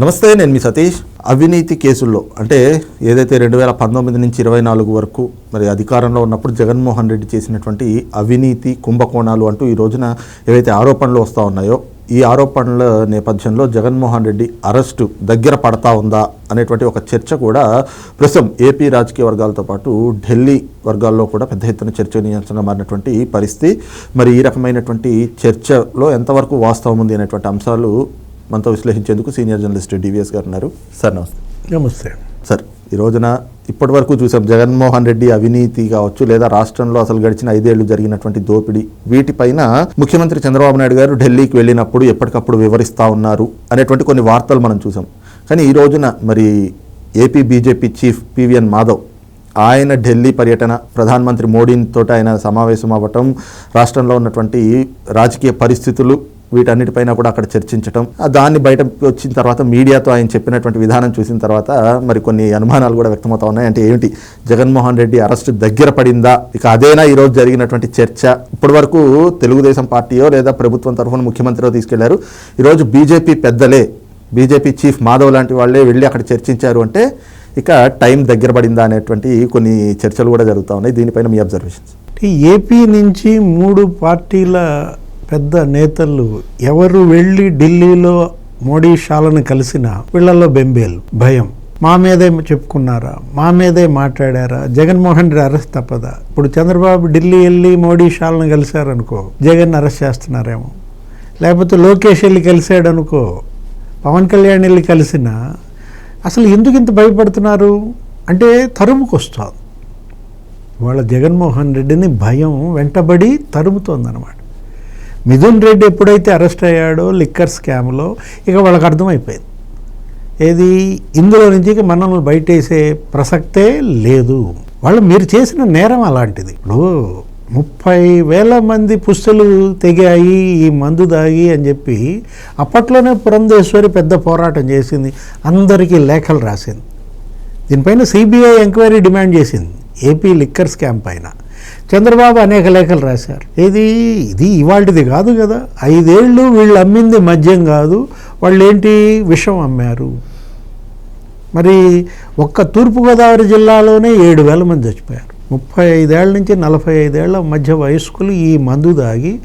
నమస్తే నేను మీ సతీష్. అవినీతి కేసుల్లో అంటే ఏదైతే రెండు వేల పంతొమ్మిది నుంచి ఇరవై నాలుగు వరకు మరి అధికారంలో ఉన్నప్పుడు జగన్మోహన్ రెడ్డి చేసినటువంటి అవినీతి కుంభకోణాలు అంటూ ఈ రోజున ఏవైతే ఆరోపణలు వస్తూ ఉన్నాయో ఈ ఆరోపణల నేపథ్యంలో జగన్మోహన్ రెడ్డి అరెస్టు దగ్గర పడతా ఉందా అనేటువంటి ఒక చర్చ కూడా ప్రస్తుతం ఏపీ రాజకీయ వర్గాలతో పాటు ఢిల్లీ వర్గాల్లో కూడా పెద్ద ఎత్తున చర్చనీయాంశంగా మారినటువంటి పరిస్థితి. మరి ఈ రకమైనటువంటి చర్చలో ఎంతవరకు వాస్తవం ఉంది అనేటువంటి అంశాలు మనతో విశ్లేషించేందుకు సీనియర్ జర్నలిస్ట్ డివిఎస్ గారు ఉన్నారు సార్ నమస్తే. నమస్తే. సార్ ఈ రోజున ఇప్పటి వరకు చూసాం జగన్మోహన్ రెడ్డి అవినీతి కావచ్చు లేదా రాష్ట్రంలో అసలు గడిచిన ఐదేళ్ళు జరిగినటువంటి దోపిడీ వీటిపైన ముఖ్యమంత్రి చంద్రబాబు నాయుడు గారు ఢిల్లీకి వెళ్ళినప్పుడు ఎప్పటికప్పుడు వివరిస్తూ ఉన్నారు అనేటువంటి కొన్ని వార్తలు మనం చూసాం. కానీ ఈ రోజున మరి AP BJP chief PVN Madhav ఆయన ఢిల్లీ పర్యటన ప్రధానమంత్రి మోడీతో ఆయన సమావేశం అవ్వటం రాష్ట్రంలో ఉన్నటువంటి రాజకీయ పరిస్థితులు వీటన్నిటిపైన కూడా అక్కడ చర్చించటం దాన్ని బయటకు వచ్చిన తర్వాత మీడియాతో ఆయన చెప్పినటువంటి విధానం చూసిన తర్వాత మరి కొన్ని అనుమానాలు కూడా వ్యక్తమవుతా ఉన్నాయి. అంటే ఏమిటి? జగన్మోహన్ రెడ్డి అరెస్ట్ దగ్గర పడిందా? ఇక అదేనా ఈరోజు జరిగినటువంటి చర్చ? ఇప్పటి వరకు తెలుగుదేశం పార్టీయో లేదా ప్రభుత్వం తరఫున ముఖ్యమంత్రిలో తీసుకెళ్ళారు. ఈరోజు బీజేపీ పెద్దలే బీజేపీ చీఫ్ మాధవ్ లాంటి వాళ్ళే వెళ్ళి అక్కడ చర్చించారు అంటే ఇక టైం దగ్గర పడిందా అనేటువంటి కొన్ని చర్చలు కూడా జరుగుతూ ఉన్నాయి. దీనిపైన మీ అబ్జర్వేషన్స్. ఈ ఏపీ నుంచి మూడు పార్టీల పెద్ద నేతలు ఎవరు వెళ్ళి ఢిల్లీలో మోడీ షాలను కలిసిన వీళ్ళల్లో బెంబేలు భయం. మా మీదే చెప్పుకున్నారా? మా మీదే మాట్లాడారా? జగన్మోహన్ రెడ్డి అరెస్ట్ తప్పదా? ఇప్పుడు చంద్రబాబు ఢిల్లీ వెళ్ళి మోడీ షాలను కలిశారనుకో జగన్ అరెస్ట్ చేస్తున్నారేమో. లేకపోతే లోకేష్ వెళ్ళి కలిశాడు అనుకో పవన్ కళ్యాణ్ వెళ్ళి కలిసిన అసలు ఎందుకు ఇంత భయపడుతున్నారు? అంటే తరుముకొస్తుంది వాళ్ళ జగన్మోహన్ రెడ్డిని భయం వెంటబడి తరుముతోందన్నమాట. మిథున్ రెడ్డి ఎప్పుడైతే అరెస్ట్ అయ్యాడో లిక్కర్ స్కామ్లో ఇక వాళ్ళకి అర్థమైపోయింది. ఏది? ఇందులో నుంచి మనల్ని బయటేసే ప్రసక్తే లేదు. వాళ్ళు మీరు చేసిన నేరం అలాంటిది. ఇప్పుడు ముప్పై వేల మంది పుస్తలు తెగాయి ఈ మందు దాగి అని చెప్పి అప్పట్లోనే పురంధేశ్వరి పెద్ద పోరాటం చేసింది. అందరికీ లేఖలు రాసింది. దీనిపైన సిబిఐ ఎంక్వైరీ డిమాండ్ చేసింది. ఏపీ లిక్కర్ స్కామ్ పైన. చంద్రబాబు అనేక లేఖలు రాశారు. ఇది ఇది ఇవాళది కాదు కదా. ఐదేళ్ళు వీళ్ళు అమ్మింది మద్యం కాదు. వాళ్ళు ఏంటి విషం అమ్మారు. మరి ఒక్క తూర్పుగోదావరి జిల్లాలోనే ఏడు వేల మంది చచ్చిపోయారు. ముప్పై ఐదేళ్ళ నుంచి నలభై ఐదేళ్ళ మధ్య వయస్కులు ఈ మందు దాగి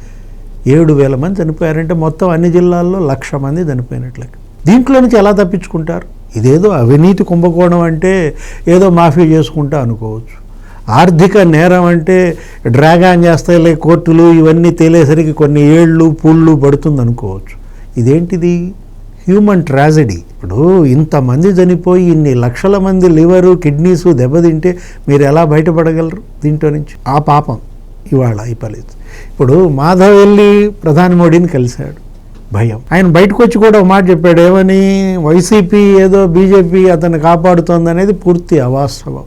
ఏడు వేల మంది చనిపోయారంటే మొత్తం అన్ని జిల్లాల్లో లక్ష మంది చనిపోయినట్లే. దీంట్లో నుంచి ఎలా తప్పించుకుంటారు? ఇదేదో అవినీతి కుంభకోణం అంటే ఏదో మాఫీ చేసుకుంటా అనుకోవచ్చు. ఆర్థిక నేరం అంటే డ్రాగాన్ చేస్తాయిలే కోర్టులు ఇవన్నీ తేలేసరికి కొన్ని ఏళ్ళు పూళ్ళు పడుతుంది అనుకోవచ్చు. ఇదేంటిది? Human tragedy. ఇప్పుడు ఇంతమంది చనిపోయి ఇన్ని లక్షల మంది లివరు కిడ్నీస్ దెబ్బతింటే మీరు ఎలా బయటపడగలరు దీంట్లో నుంచి? ఆ పాపం ఇవాళ ఈ ఫలితం ఇప్పుడు మాధవ్ వెళ్ళి ప్రధాని మోడీని కలిశాడు. భయం. ఆయన బయటకు వచ్చి కూడా ఒక మాట చెప్పాడు ఏమని? వైసీపీ ఏదో బీజేపీ అతన్ని కాపాడుతోంది అనేది పూర్తి అవాస్తవం.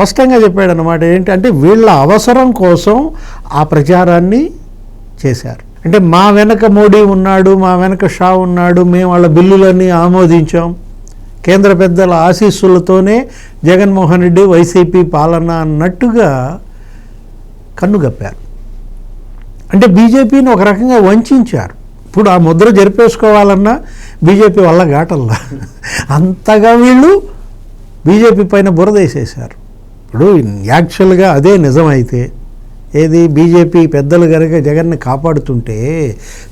స్పష్టంగా చెప్పాడు అనమాట ఏంటంటే వీళ్ళ అవసరం కోసం ఆ ప్రచారాన్ని చేశారు. అంటే మా వెనక మోడీ ఉన్నాడు మా వెనక షా ఉన్నాడు మేము వాళ్ళ బిల్లులన్నీ ఆమోదించాం. కేంద్ర పెద్దల ఆశీస్సులతోనే జగన్మోహన్ రెడ్డి వైసీపీ పాలన అన్నట్టుగా కన్నుగప్పారు అంటే బీజేపీని ఒక రకంగా వంచారు. ఇప్పుడు ఆ ముద్ర జరిపేసుకోవాలన్నా బీజేపీ వల్ల ఘాటల్లా అంతగా వీళ్ళు బీజేపీ పైన బురదేసేశారు ఇప్పుడు యాక్చువల్గా అదే నిజమైతే ఏది బీజేపీ పెద్దలు కనుక జగన్ని కాపాడుతుంటే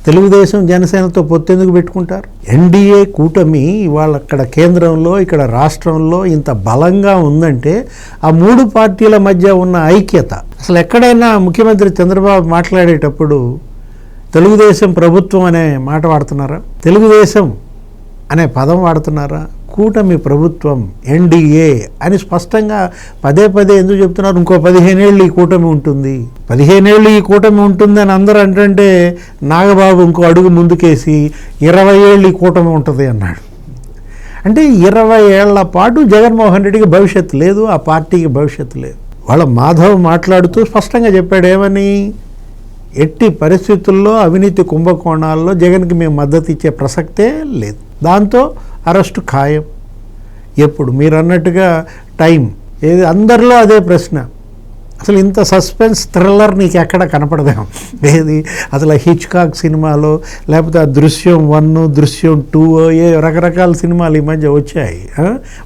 తెలుగుదేశం జనసేనతో పొత్తెందుకు పెట్టుకుంటారు? ఎన్డీఏ కూటమి ఇవాళ అక్కడ కేంద్రంలో ఇక్కడ రాష్ట్రంలో ఇంత బలంగా ఉందంటే ఆ మూడు పార్టీల మధ్య ఉన్న ఐక్యత. అసలు ఎక్కడైనా ముఖ్యమంత్రి చంద్రబాబు మాట్లాడేటప్పుడు తెలుగుదేశం ప్రభుత్వం అనే మాట వాడుతున్నారా? తెలుగుదేశం అనే పదం వాడుతున్నారా? కూటమి ప్రభుత్వం ఎన్డీఏ అని స్పష్టంగా పదే పదే ఎందుకు చెప్తున్నారు? ఇంకో పదిహేనేళ్ళు ఈ కూటమి ఉంటుంది. పదిహేనేళ్ళు ఈ కూటమి ఉంటుంది అని అందరూ అంటే నాగబాబు ఇంకో అడుగు ముందుకేసి ఇరవై ఏళ్ళు ఈ కూటమి ఉంటుంది అన్నాడు. అంటే ఇరవై ఏళ్ళ పాటు జగన్మోహన్ రెడ్డికి భవిష్యత్తు లేదు ఆ పార్టీకి భవిష్యత్తు లేదు. వాళ్ళ మాధవ్ మాట్లాడుతూ స్పష్టంగా చెప్పాడు ఏమని? ఎట్టి పరిస్థితుల్లో అవినీతి కుంభకోణాల్లో జగన్కి మేము మద్దతు ఇచ్చే ప్రసక్తే లేదు. దాంతో అరెస్టు ఖాయం. ఎప్పుడు? మీరు అన్నట్టుగా టైం. ఏది? అందరిలో అదే ప్రశ్న. అసలు ఇంత సస్పెన్స్ థ్రిల్లర్ నీకు ఎక్కడ కనపడదేమో ఏది? అసలు హిచ్కాక్ సినిమాలో లేకపోతే ఆ దృశ్యం వన్ దృశ్యం టూ ఏ రకరకాల సినిమాలు ఈ మధ్య వచ్చాయి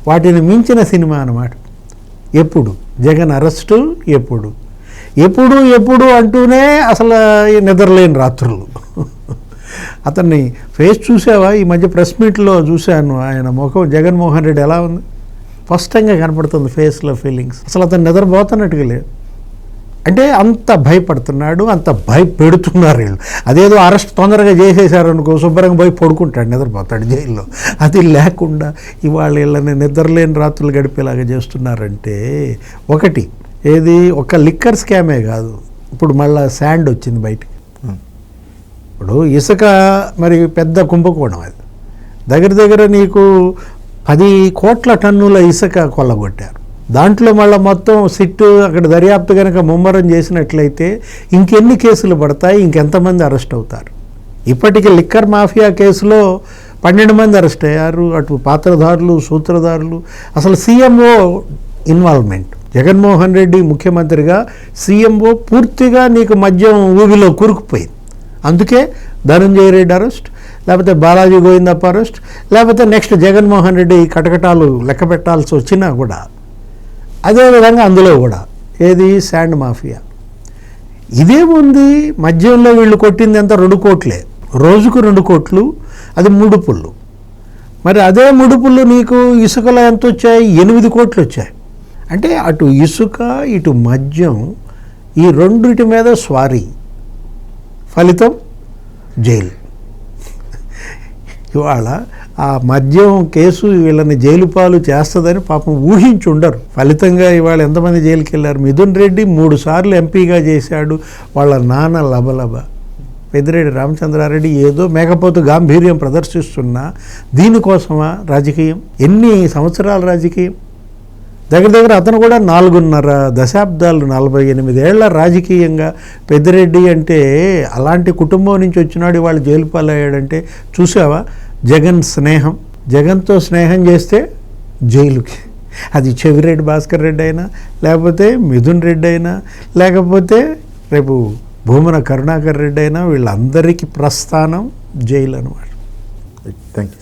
వాటిని మించిన సినిమా అన్నమాట. ఎప్పుడు? జగన్ అరెస్టు ఎప్పుడు? ఎప్పుడు ఎప్పుడు అంటూనే అసలు నిద్రలేని రాత్రులు. అతన్ని ఫేస్ చూసావా? ఈ మధ్య ప్రెస్ మీట్లో చూశాను ఆయన ముఖం. జగన్మోహన్ రెడ్డి ఎలా ఉంది? స్పష్టంగా కనపడుతుంది ఫేస్లో ఫీలింగ్స్. అసలు అతను నిద్రపోతున్నట్టుగా లేదు. అంటే అంత భయపడుతున్నాడు అంత భయపెడుతున్నారు వీళ్ళు. అదేదో అరెస్ట్ తొందరగా చేసేసారనుకో శుభ్రంగా పోయి పడుకుంటాడు నిద్రపోతాడు జైల్లో. అది లేకుండా ఇవాళ వీళ్ళని నిద్రలేని రాత్రులు గడిపేలాగా చేస్తున్నారంటే ఒకటి ఏది? ఒక లిక్కర్ స్కామే కాదు. ఇప్పుడు మళ్ళీ శాండ్ వచ్చింది బయటికి. ఇప్పుడు ఇసుక మరి పెద్ద కుంభకోణం అది. దగ్గర దగ్గర నీకు పది కోట్ల టన్నుల ఇసుక కొల్లగొట్టారు. దాంట్లో మళ్ళీ మొత్తం సిట్టు అక్కడ దర్యాప్తు కనుక ముమ్మరం చేసినట్లయితే ఇంకెన్ని కేసులు పడతాయి? ఇంకెంతమంది అరెస్ట్ అవుతారు? ఇప్పటికి లిక్కర్ మాఫియా కేసులో పన్నెండు మంది అరెస్ట్ అయ్యారు. అటు పాత్రధారులు సూత్రధారులు. అసలు సీఎంఓ ఇన్వాల్వ్మెంట్. జగన్మోహన్ రెడ్డి ముఖ్యమంత్రిగా సీఎంఓ పూర్తిగా నీకు మద్యం ఊబిలో కూరుకుపోయింది. అందుకే ధనంజయ రెడ్డి అరెస్ట్ లేకపోతే బాలాజీ గోవిందప్ప అరెస్ట్ లేకపోతే నెక్స్ట్ జగన్మోహన్ రెడ్డి కటకటాలు లెక్క పెట్టాల్సి వచ్చినా కూడా అదేవిధంగా అందులో కూడా ఏది? Sand mafia. ఇదేముంది మద్యంలో వీళ్ళు కొట్టింది ఎంత? రెండు కోట్లే. రోజుకు రెండు కోట్లు. అది ముడుపుళ్ళు మరి అదే ముడుపుళ్ళు నీకు ఇసుకలో ఎంత వచ్చాయి? ఎనిమిది కోట్లు వచ్చాయి. అంటే అటు ఇసుక ఇటు మద్యం ఈ రెండిటి మీద స్వారీ. ఫలితం జైలు. ఇవాళ ఆ మద్యం కేసు వీళ్ళని జైలు పాలు చేస్తుందని పాపం ఊహించి ఉండరు ఫలితంగా ఇవాళ ఎంతమంది జైలుకి వెళ్ళారు మిథున్ రెడ్డి మూడు సార్లు ఎంపీగా చేశాడు. వాళ్ళ నాన్న లబలబ. పెద్దిరెడ్డి రామచంద్రారెడ్డి ఏదో మేకపోతు గాంభీర్యం ప్రదర్శిస్తున్నా. దీనికోసమా రాజకీయం? ఎన్ని సంవత్సరాల రాజకీయం? దగ్గర దగ్గర అతను కూడా నాలుగున్నర దశాబ్దాలు నలభై ఎనిమిదేళ్ళ రాజకీయంగా పెద్దిరెడ్డి అంటే అలాంటి కుటుంబం నుంచి వచ్చినాడు వాళ్ళు జైలు పాలయ్యాడంటే చూసావా? జగన్ స్నేహం. జగన్తో స్నేహం చేస్తే జైలుకి. అది చెవిరెడ్డి భాస్కర్ రెడ్డి అయినా లేకపోతే మిథున్ రెడ్డి అయినా లేకపోతే రేపు భూమన కరుణాకర్ రెడ్డి అయినా వీళ్ళందరికీ ప్రస్థానం జైలు అనమాట థ్యాంక్ యూ